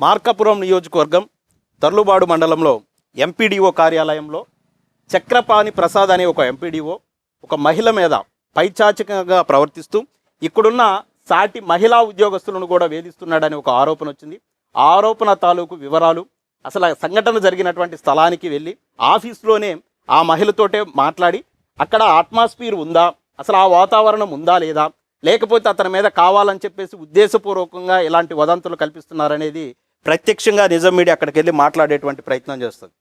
మార్కాపురం నియోజకవర్గం తర్లుబాడు మండలంలో ఎంపీడీఓ కార్యాలయంలో చక్రపాణి ప్రసాద్ అనే ఒక ఎంపీడీఓ ఒక మహిళ మీద పైచాచికంగా ప్రవర్తిస్తూ ఇక్కడున్న సాటి మహిళా ఉద్యోగస్తులను కూడా వేధిస్తున్నాడని ఒక ఆరోపణ వచ్చింది. ఆరోపణ తాలూకు వివరాలు అసలు ఆ సంఘటన జరిగినటువంటి స్థలానికి వెళ్ళి ఆఫీస్లోనే ఆ మహిళతోటే మాట్లాడి అక్కడ అట్మాస్ఫియర్ ఉందా అసలు ఆ వాతావరణం ఉందా లేదా లేకపోతే అతని మీద కావాలని చెప్పేసి ఉద్దేశపూర్వకంగా ఇలాంటి వదంతులు కల్పిస్తున్నారనేది ప్రత్యక్షంగా నిజం మీడియా అక్కడికి వెళ్ళి మాట్లాడేటువంటి ప్రయత్నం చేస్తుంది.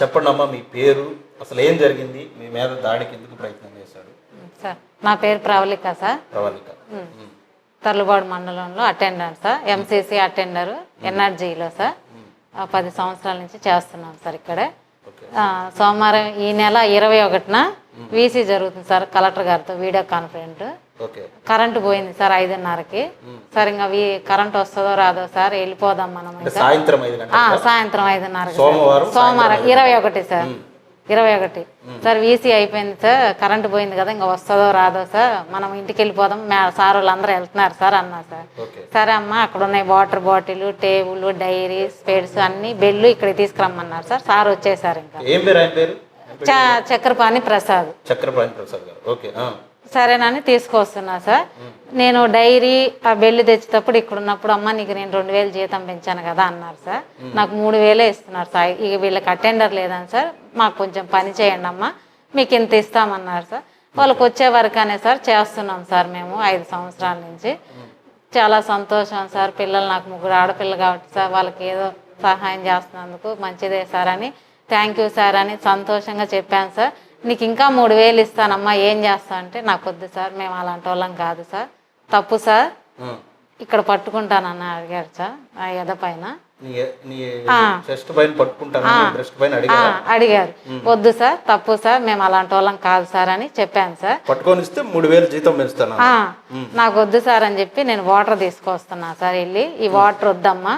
చెప్పండి అమ్మా మీ పేరు అసలు ఏం జరిగింది? మీ మీద దాడికి ఎందుకు ప్రయత్నం చేశాడు సార్ నా పేరు ప్రవళిక సార్. ప్రవళిక. తర్లుబాడు మండలంలో అటెండర్ సార్ ఎంసీసీ అటెండర్ ఎన్ఆర్జీలో సార్. పది సంవత్సరాల నుంచి చేస్తున్నాం సార్ ఇక్కడే. సోమవారం ఈ నెల ఇరవై ఒకటిన వీసీ జరుగుతుంది సార్ కలెక్టర్ గారితో వీడియో కాన్ఫరెన్స్. ఓకే. కరెంటు పోయింది సార్ ఐదున్నరకి. సార్ ఇంకా వీ- కరెంట్ వస్తుందో రాదో సార్ వెళ్ళిపోదాం మనం సాయంత్రం ఐదు గంటల ఆ, సాయంత్రం ఐదున్నరకి సార్. సోమవారం సోమవారం ఇరవై ఒకటి సార్. ఇరవై ఒకటి. సార్ వీసీ అయిపోయింది సార్ కరెంట్ పోయింది కదా ఇంకా వస్తుందో రాదో సార్ మనం ఇంటికి వెళ్ళిపోదాం సార్ వాళ్ళు అందరూ వెళ్తున్నారు సార్ అన్నా సార్. సరే అమ్మ అక్కడ ఉన్నాయి water bottle table diary spades అన్ని బెల్లు ఇక్కడికి తీసుకురమ్మన్నారు సార్ సార్ వచ్చేసారు ఇంకా. చక్రపాణి ప్రసాద్. చక్రపాణి ప్రసాద్ గారు. ఓకే. సరేనని తీసుకొస్తున్నా సార్. నేను డైరీ ఆ బెల్లు తెచ్చేటప్పుడు ఇక్కడ ఉన్నప్పుడు అమ్మ నీకు నేను రెండు వేలు జీతం పెంచాను కదా అన్నారు సార్. నాకు మూడు వేలే ఇస్తున్నారు సార్. ఇక వీళ్ళకి అటెండర్ లేదని సార్. మాకు కొంచెం పని చేయండి అమ్మ. మీకు ఇంత ఇస్తామన్నారు సార్. వాళ్ళకి వచ్చే వరకనే సార్ చేస్తున్నాం సార్ మేము ఐదు సంవత్సరాల నుంచి. చాలా సంతోషం సార్. పిల్లలు నాకు ముగ్గురు ఆడపిల్లలు కాబట్టి సార్ వాళ్ళకి ఏదో సహాయం చేస్తున్నందుకు మంచిదే సార్ అని. థ్యాంక్ యూ సార్ అని సంతోషంగా చెప్పాను సార్. నీకు ఇంకా మూడు వేలు ఇస్తానమ్మా ఏం చేస్తా అంటే నాకు వద్దు సార్ మేము అలాంటి వాళ్ళం కాదు సార్. తప్పు సార్. ఇక్కడ పట్టుకుంటానన్న అడిగారు సార్ ఆ ఎద పైన. అడిగారు? వద్దు సార్ తప్పు సార్ మేము అలాంటి వాళ్ళం కాదు సార్ అని చెప్పాను సార్. పట్టుకొని ఇస్తే మూడు వేలు జీతం పెంచుతాను. నాకు వద్దు సార్ అని చెప్పి నేను వాటర్ తీసుకొస్తున్నా సార్ వెళ్ళి. ఈ వాటర్ వద్దమ్మా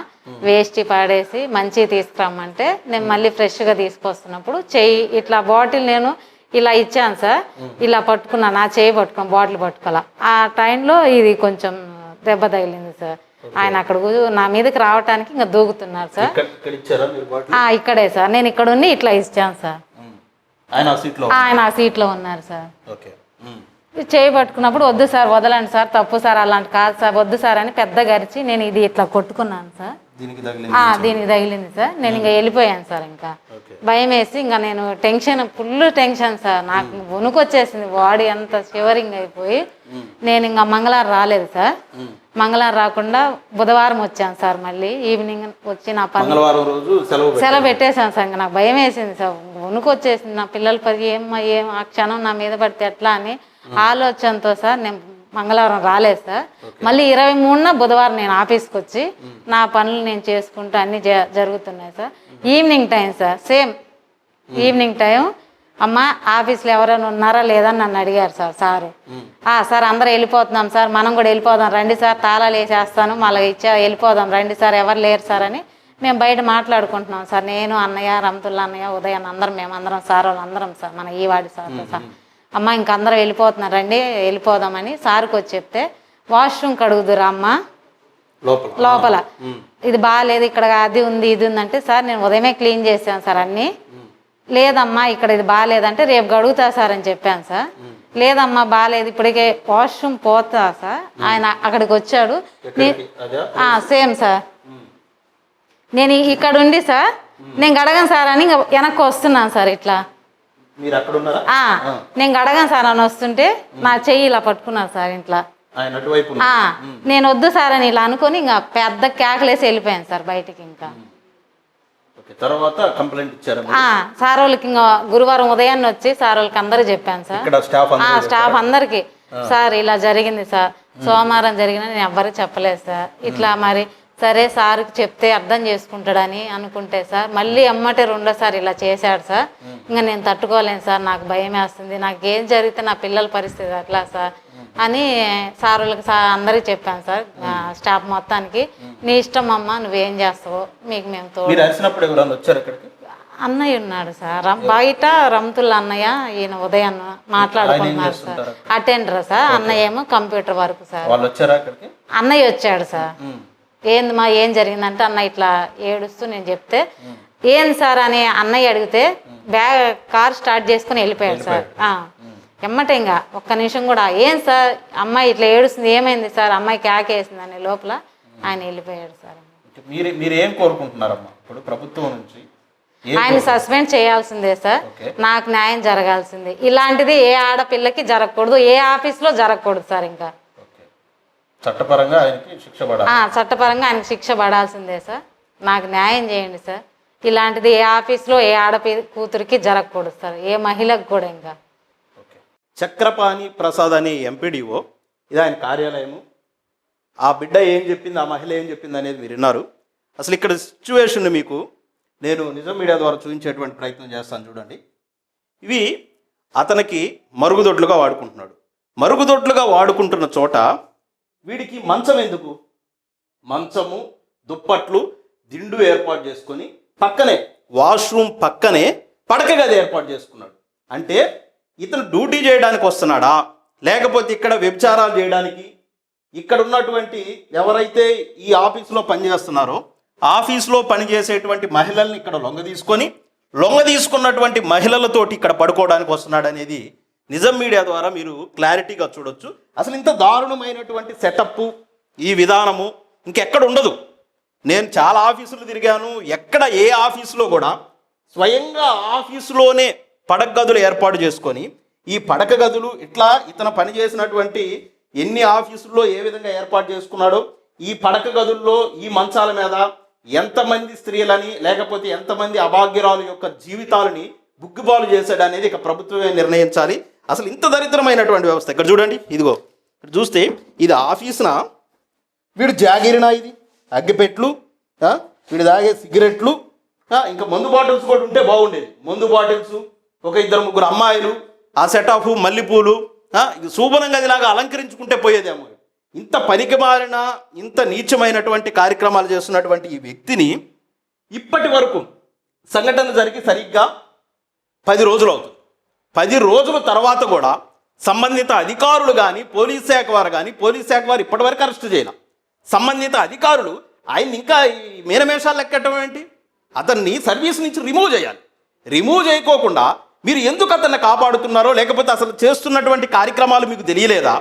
వేస్ట్ పాడేసి మంచి తీసుకురమ్మంటే నేను మళ్ళీ ఫ్రెష్గా తీసుకొస్తున్నప్పుడు చెయ్యి ఇట్లా బాటిల్ నేను ఇలా ఇచ్చాను సార్. ఇలా పట్టుకున్నా నా చేయి పట్టుకున్నా బాటిల్ పట్టుకోవాలా. ఆ టైంలో ఇది కొంచెం దెబ్బ తగిలింది సార్. ఆయన అక్కడ నా మీదకి రావటానికి ఇంకా దూకుతున్నారు సార్. ఇక్కడ సార్. నేను ఇక్కడ ఉండి ఇట్లా ఇచ్చాను సార్. ఆయన ఆ సీట్లో ఉన్నారు? సార్. చేయి పట్టుకున్నప్పుడు వద్దు సార్ వదలండి సార్ తప్పు సార్ అలాంటి కాదు సార్ వద్దు సార్ అని పెద్ద గరిచి నేను ఇది ఇట్లా కొట్టుకున్నాను సార్. దీనికి తగిలింది సార్? నేను ఇంకా వెళ్ళిపోయాను సార్ ఇంకా. భయం వేసి ఇంకా నేను టెన్షన్ ఫుల్ టెన్షన్ సార్. నాకు వణుకు వచ్చేసింది బాడీ అంతా షివరింగ్ అయిపోయి. నేను ఇంకా మంగళవారం రాలేదు సార్. మంగళవారం రాకుండా బుధవారం వచ్చాను సార్ మళ్ళీ. ఈవినింగ్ వచ్చి నా పని. సెలవు పెట్టేశాను సార్ ఇంకా. నాకు భయం వేసింది సార్. వణుకు వచ్చేసింది నా పిల్లల పది ఏం ఏం ఆ క్షణం నా మీద పడితే ఎట్లా అని ఆలోచనతో సార్ నేను మంగళవారం రాలేదు సార్. మళ్ళీ ఇరవై మూడున బుధవారం నేను ఆఫీస్కి వచ్చి నా పనులు నేను చేసుకుంటూ అన్నీ జ- జరుగుతున్నాయి sir. Evening time sir same evening time. అమ్మ ఆఫీస్లో ఎవరైనా ఉన్నారా లేదా అని నన్ను అడిగారు సార్ సారు. ఆ సార్ అందరూ వెళ్ళిపోతున్నాం సార్ మనం కూడా వెళ్ళిపోదాం రండి సార్ తాళాలు వేసేస్తాను మళ్ళీ ఇచ్చా వెళ్ళిపోదాం రండి సార్ ఎవరు లేరు సార్ అని మేము బయట మాట్లాడుకుంటున్నాం సార్. నేను అన్నయ్య రమతుల్లా అన్నయ్య ఉదయన్ అందరం మేము అందరం సార్ వాళ్ళు అందరం సార్ మన ఈ వాడి సార్. సార్ అమ్మ ఇంకందరూ వెళ్ళిపోతున్నారు రండి వెళ్ళిపోదామని సార్కి వచ్చి చెప్తే వాష్రూమ్ కడుగుదురా అమ్మ. లోపల. ఇది బాగాలేదు ఇక్కడ అది ఉంది ఇది ఉందంటే సార్ నేను ఉదయమే క్లీన్ చేశాను సార్ అన్నీ. లేదమ్మా ఇక్కడ ఇది బాగాలేదంటే రేపు గడుగుతా సార్ అని చెప్పాను సార్. లేదమ్మా బాగాలేదు ఇప్పటికే వాష్రూమ్ పోతా సార్. ఆయన అక్కడికి వచ్చాడు. Same sir. నేను ఇక్కడ ఉండి సార్ నేను గడగను సార్ అని ఇంకా వెనక్కి వస్తున్నాను సార్ ఇట్లా. మీరు అక్కడ ఉన్నారా? ఆ, నేను గడగను సార్ అని వస్తుంటే నా చెయ్యి ఇలా పట్టుకున్నాను సార్ ఇంట్లో. నేను వద్దు సార్ అని ఇలా అనుకొని ఇంకా పెద్ద కేకలేసి వెళ్ళిపోయాను సార్ బయటికి ఇంకా. తర్వాత కంప్లైంట్ ఇచ్చారా సార్ వాళ్ళకి ఇంకా గురువారం ఉదయాన్నే వచ్చి సార్ వాళ్ళకి అందరూ చెప్పాను సార్. స్టాఫ్ అందరికి సార్ ఇలా జరిగింది సార్. సోమవారం జరిగిన నేను ఎవ్వరికి చెప్పలేదు సార్. ఇట్లా మరి సరే సార్కి చెప్తే అర్థం చేసుకుంటాడని అనుకుంటే సార్ మళ్ళీ అమ్మటే రెండోసారి ఇలా చేశాడు సార్. ఇంకా నేను తట్టుకోలేను సార్ నాకు భయం వేస్తుంది నాకు ఏం జరిగితే నా పిల్లల పరిస్థితి అట్లా సార్ అని సారులకు సార్ అందరికి చెప్పాను సార్ స్టాఫ్ మొత్తానికి. నీ ఇష్టం అమ్మ నువ్వేం చేస్తావో మీకు మేము తోడు. అన్నయ్య ఉన్నాడు సార్ బయట రంతుల అన్నయ్య ఈయన ఉదయం మాట్లాడుకుంటున్నారు సార్? అటెండర్ సార్ అన్నయ్య ఏమో కంప్యూటర్ వర్క్ సార్. అన్నయ్య వచ్చాడు సార్. ఏంది మా ఏం జరిగిందంటే అన్న ఇట్లా ఏడుస్తూ నేను చెప్తే ఏంది సార్ అని అన్నయ్య అడిగితే బ్యాగ్ కార్ స్టార్ట్ చేసుకుని వెళ్ళిపోయాడు సార్. ఎమ్మటే ఇంకా ఒక్క నిమిషం కూడా ఏం సార్ అమ్మాయి ఇట్లా ఏడుస్తుంది ఏమైంది సార్? అమ్మాయి కేకేసింది అనే లోపల ఆయన వెళ్ళిపోయాడు సార్. మీరు మీరు ఏం కోరుకుంటున్నారమ్మా? ఇప్పుడు ప్రభుత్వం నుంచి ఏం ఆయన సస్పెండ్ చేయాల్సిందే సార్. నాకు న్యాయం జరగాల్సిందే. ఇలాంటిది ఏ ఆడపిల్లకి జరగకూడదు ఏ ఆఫీస్లో జరగకూడదు సార్ ఇంకా. చట్టపరంగా ఆయనకి శిక్ష పడాలి. చట్టపరంగా ఆయనకు శిక్ష పడాల్సిందే సార్. నాకు న్యాయం చేయండి సార్. ఇలాంటిది ఏ ఆఫీస్లో ఏ ఆడపి కూతురికి జరగకూడదు సార్. ఏ మహిళకు కూడా ఇంకా. చక్రపాణి ప్రసాద్ అనే ఎంపీడీఓ ఇది ఆయన కార్యాలయము. ఆ బిడ్డ ఏం చెప్పింది ఆ మహిళ ఏం చెప్పింది అనేది మీరు విన్నారు. అసలు ఇక్కడ సిచ్యువేషన్ మీకు నేను నిజం మీడియా ద్వారా చూపించేటువంటి ప్రయత్నం చేస్తాను చూడండి. ఇవి అతనికి మరుగుదొడ్లుగా వాడుకుంటున్నాడు. మరుగుదొడ్లుగా వాడుకుంటున్న చోట వీడికి మంచం ఎందుకు? మంచము దుప్పట్లు దిండు ఏర్పాటు చేసుకొని పక్కనే వాష్రూమ్ పక్కనే పడక గది ఏర్పాటు చేసుకున్నాడు. అంటే ఇతను డ్యూటీ చేయడానికి వస్తున్నాడా? లేకపోతే ఇక్కడ వ్యభిచారాలు చేయడానికి ఇక్కడ ఉన్నటువంటి ఎవరైతే ఈ ఆఫీసులో పనిచేస్తున్నారో ఆఫీసులో పనిచేసేటువంటి మహిళల్ని ఇక్కడ లొంగ తీసుకొని లొంగ తీసుకున్నటువంటి మహిళలతోటి ఇక్కడ పడుకోవడానికి వస్తున్నాడు అనేది నిజం మీడియా ద్వారా మీరు క్లారిటీగా చూడొచ్చు. అసలు ఇంత దారుణమైనటువంటి సెటప్ ఈ విధానము ఇంకెక్కడ ఉండదు. నేను చాలా ఆఫీసులు తిరిగాను ఎక్కడ ఏ ఆఫీసులో కూడా స్వయంగా ఆఫీసులోనే పడక గదులు ఏర్పాటు చేసుకొని ఈ పడక గదులు ఇట్లా ఇతను పనిచేసినటువంటి ఎన్ని ఆఫీసుల్లో ఏ విధంగా ఏర్పాటు చేసుకున్నాడో ఈ పడక గదుల్లో ఈ మంచాల మీద ఎంతమంది స్త్రీలని లేకపోతే ఎంతమంది అభాగ్యురాలు యొక్క జీవితాలని బుగ్గుబాలు చేశాడు అనేది ఇక ప్రభుత్వమే నిర్ణయించాలి. అసలు ఇంత దరిద్రమైనటువంటి వ్యవస్థ ఇక్కడ చూడండి? ఇదిగో. ఇక్కడ చూస్తే ఇది ఆఫీస్నా? వీడు జాగిరినా ఇది? అగ్గిపెట్లు వీడు తాగే సిగరెట్లు ఇంకా మందు బాటిల్స్ కూడా ఉంటే బాగుండేది. మందు బాటిల్స్ ఒక ఇద్దరు ముగ్గురు అమ్మాయిలు ఆ సెట్ ఆఫ్ మల్లెపూలు ఆ, ఇది అలంకరించుకుంటే పోయేదేమో. ఇంత పనికి మారిన ఇంత నీచమైనటువంటి కార్యక్రమాలు చేస్తున్నటువంటి ఈ వ్యక్తిని ఇప్పటి వరకు సంఘటన జరిగి సరిగ్గా పది రోజులు అవుతుంది. పది రోజుల తర్వాత కూడా సంబంధిత అధికారులు కానీ పోలీస్ శాఖ వారు కానీ పోలీస్ శాఖ వారు ఇప్పటివరకు అరెస్ట్ చేయాలి. సంబంధిత అధికారులు ఆయన ఇంకా ఈ మీనమేషాలు లెక్కటం ఏంటి? అతన్ని సర్వీస్ నుంచి రిమూవ్ చేయాలి. రిమూవ్ చేయకోకుండా మీరు ఎందుకు అతన్ని కాపాడుతున్నారో లేకపోతే అసలు చేస్తున్నటువంటి కార్యక్రమాలు మీకు తెలియలేదా?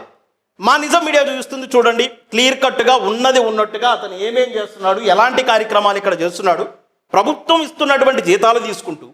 మా నిజం మీడియా చూస్తుంది చూడండి. క్లియర్ కట్గా ఉన్నది ఉన్నట్టుగా అతను ఏమేం చేస్తున్నాడు ఎలాంటి కార్యక్రమాలు ఇక్కడ చేస్తున్నాడు ప్రభుత్వం ఇస్తున్నటువంటి జీతాలు తీసుకుంటూ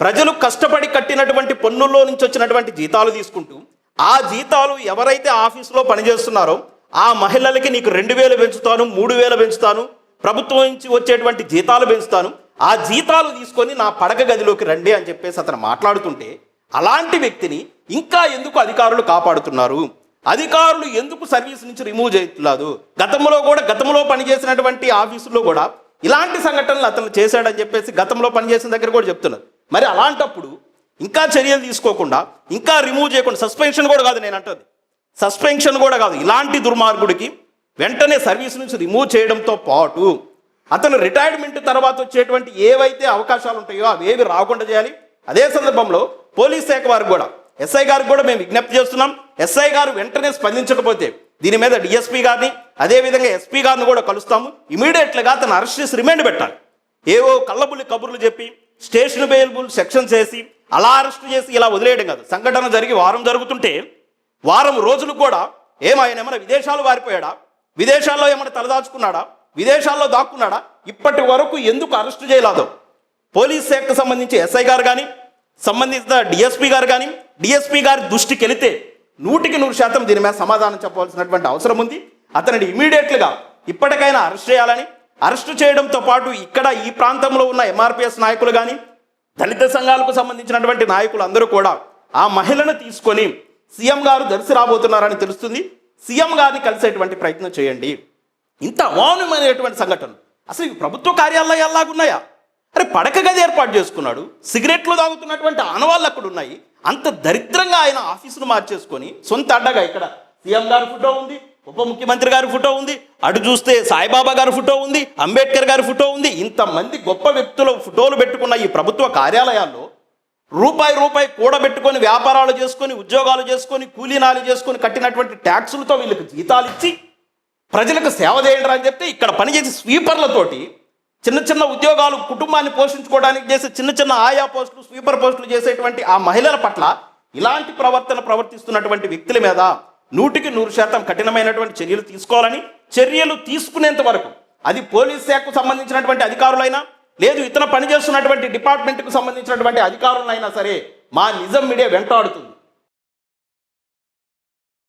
ప్రజలు కష్టపడి కట్టినటువంటి పన్నుల్లో నుంచి వచ్చినటువంటి జీతాలు తీసుకుంటూ ఆ జీతాలు ఎవరైతే ఆఫీసులో పనిచేస్తున్నారో ఆ మహిళలకి నీకు రెండు వేలు పెంచుతాను మూడు వేలు పెంచుతాను ప్రభుత్వం నుంచి వచ్చేటువంటి జీతాలు పెంచుతాను ఆ జీతాలు తీసుకొని నా పడక గదిలోకి రండి అని చెప్పేసి అతను మాట్లాడుతుంటే అలాంటి వ్యక్తిని ఇంకా ఎందుకు అధికారులు కాపాడుతున్నారు? అధికారులు ఎందుకు సర్వీస్ నుంచి రిమూవ్ చేయట్లేదు? గతంలో కూడా గతంలో పనిచేసినటువంటి ఆఫీసుల్లో కూడా ఇలాంటి సంఘటనలు అతను చేశాడని చెప్పేసి గతంలో పనిచేసిన దగ్గర కూడా చెప్తున్నారు. మరి అలాంటప్పుడు ఇంకా చర్యలు తీసుకోకుండా ఇంకా రిమూవ్ చేయకుండా సస్పెన్షన్ కూడా కాదు నేను అంటుంది. సస్పెన్షన్ కూడా కాదు. ఇలాంటి దుర్మార్గుడికి వెంటనే సర్వీస్ నుంచి రిమూవ్ చేయడంతో పాటు అతను రిటైర్మెంట్ తర్వాత వచ్చేటువంటి ఏవైతే అవకాశాలు ఉంటాయో అవేవి రాకుండా చేయాలి. అదే సందర్భంలో పోలీస్ శాఖ వారికి కూడా ఎస్ఐ గారికి కూడా మేము విజ్ఞప్తి చేస్తున్నాం. ఎస్ఐ గారు వెంటనే స్పందించకపోతే దీని మీద డిఎస్పీ గారిని అదేవిధంగా ఎస్పీ గారిని కూడా కలుస్తాము. ఇమీడియట్లుగా అతను అరెస్ట్ చేసి రిమాండ్ పెట్టాలి. ఏవో కళ్ళబుల్లి కబుర్లు చెప్పి స్టేషన్ బెయిల్బుల్ సెక్షన్ చేసి అలా అరెస్ట్ చేసి ఇలా వదిలేయడం కాదు. సంఘటన జరిగి వారం జరుగుతుంటే వారం రోజులు కూడా ఏమాయన ఏమైనా విదేశాలు వారిపోయాడా? విదేశాల్లో ఏమైనా తలదాచుకున్నాడా? విదేశాల్లో దాక్కున్నాడా? ఇప్పటి వరకు ఎందుకు అరెస్ట్ చేయలేదో? పోలీస్ శాఖకు సంబంధించి ఎస్ఐ గారు కానీ సంబంధిత డిఎస్పీ గారు కానీ డిఎస్పీ గారి దృష్టికి వెళితే నూటికి నూరు శాతం దీని మీద సమాధానం చెప్పవలసినటువంటి అవసరం ఉంది. అతనిని ఇమీడియట్లుగా ఇప్పటికైనా అరెస్ట్ చేయాలని అరెస్టు చేయడంతో పాటు ఇక్కడ ఈ ప్రాంతంలో ఉన్న ఎంఆర్పిఎస్ నాయకులు కానీ దళిత సంఘాలకు సంబంధించినటువంటి నాయకులు అందరూ కూడా ఆ మహిళను తీసుకొని సీఎం గారు దర్శి రాబోతున్నారని తెలుస్తుంది. సీఎం గారిని కలిసేటువంటి ప్రయత్నం చేయండి. ఇంత అమానుమైనటువంటి సంఘటనలు. అసలు ఇవి ప్రభుత్వ కార్యాలయాల్లాగున్నాయా? అరే పడక గది ఏర్పాటు చేసుకున్నాడు. సిగరెట్లు తాగుతున్నటువంటి ఆనవాళ్ళు అక్కడ ఉన్నాయి. అంత దరిద్రంగా ఆయన ఆఫీసును మార్చేసుకొని సొంత అడ్డగా ఇక్కడ సీఎం గారి ఫోటో ఉంది. ఉప ముఖ్యమంత్రి గారి ఫోటో ఉంది. అటు చూస్తే సాయిబాబా గారి ఫోటో ఉంది అంబేద్కర్ గారి ఫోటో ఉంది. ఇంతమంది గొప్ప వ్యక్తుల ఫోటోలు పెట్టుకున్న ఈ ప్రభుత్వ కార్యాలయాల్లో రూపాయి రూపాయి కూడబెట్టుకొని వ్యాపారాలు చేసుకొని ఉద్యోగాలు చేసుకొని కూలీనాలు చేసుకొని కట్టినటువంటి ట్యాక్సులతో వీళ్ళకి జీతాలు ఇచ్చి ప్రజలకు సేవ చేయండి అని చెప్తే ఇక్కడ పనిచేసే స్వీపర్లతోటి చిన్న చిన్న ఉద్యోగాలు కుటుంబాన్ని పోషించుకోవడానికి చేసే చిన్న చిన్న ఆయా పోస్టులు స్వీపర్ పోస్టులు చేసేటువంటి ఆ మహిళల పట్ల ఇలాంటి ప్రవర్తన ప్రవర్తిస్తున్నటువంటి వ్యక్తుల మీద నూటికి నూరు శాతం కఠినమైనటువంటి చర్యలు తీసుకోవాలని చర్యలు తీసుకునేంత వరకు అది పోలీస్ శాఖకు సంబంధించినటువంటి అధికారులైనా లేదు ఇతర పనిచేస్తున్నటువంటి డిపార్ట్మెంట్కు సంబంధించినటువంటి అధికారులైనా సరే మా నిజం మీడియా వెంటాడుతుంది.